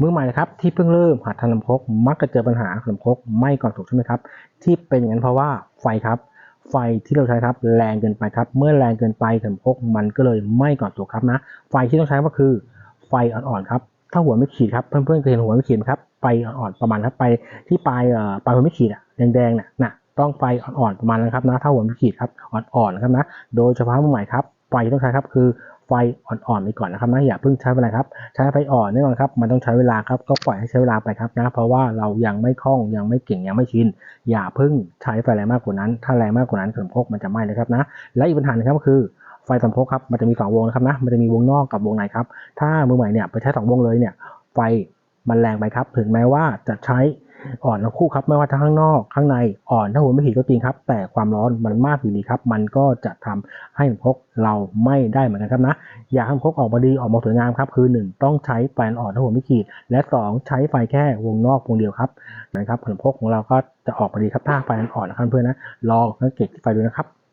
มือใหม่ครับที่เพิ่งเริ่มหัดทำลำโพกมักจะเจอปัญหาลำโพกไม้ก่อนสุกใช่ไหมครับ ที่เป็นอย่างนั้นเพราะว่าไฟครับ ไฟที่เราใช้ครับแรงเกินไปครับ เมื่อแรงเกินไปลำโพกมันก็เลยไม้ก่อนสุกครับนะ ไฟที่ต้องใช้ก็คือไฟอ่อนๆครับถ้าหัวไม่ขีดครับเพื่อนๆเคยเห็นหัวไม่ขีดไหมครับไฟอ่อนๆประมาณครับไปที่ปลายเอ่อปลายหัวไม่ขีดอะแดงๆน่ะนะต้องไฟอ่อนๆประมาณนั้นครับนะถ้าหัวไม่ขีดครับอ่อนๆนะครับนะ โดยเฉพาะมือใหม่ครับไฟที่ต้องใช้ครับคือ ไฟอ่อนๆไปก่อนนะครับนะอย่าเพิ่งใช้ไปเลยครับ ใช้ไฟอ่อนแน่นอนครับ มันต้องใช้เวลาครับก็ปล่อยให้ใช้เวลาไปครับนะเพราะว่าเรายังไม่คล่องยังไม่เก่งยังไม่ชินอย่าเพิ่งใช้ไฟแรงมากกว่านั้น ถ้าแรงมากกว่านั้นขนมครกมันจะไหม้เลยครับนะ และอีกปัญหาหนึงครับก็คือไฟสำพกครับมันจะมีสองวงนะครับนะมันจะมีวงนอกกับวงในครับถ้ามือใหม่เนี่ยไปใช้สองวงเลยเนี่ยไฟมันแรงไปครับ ถึงแม้ว่าจะใช้ อ่อนทั้งคู่ครับไม่ว่าทั้งข้างนอกข้างในอ่อนถ้าหัวไม่ขีดก็จริงครับ แต่ความร้อนมันมากอยู่ดีครับ มันก็จะทำให้พกเราไม่ได้เหมือนกันครับนะ อยากให้พกออกมาดีออกมาสวยงามครับคือ 1 ต้องใช้ไฟอ่อนถ้าหัวไม่ขีด และ 2 ใช้ไฟแค่วงนอกวงเดียวครับนะครับผลพกของเราก็จะออกมาดีครับถ้าไฟอ่อนนะครับเพื่อนนะลองสังเกตที่ไฟดูนะครับ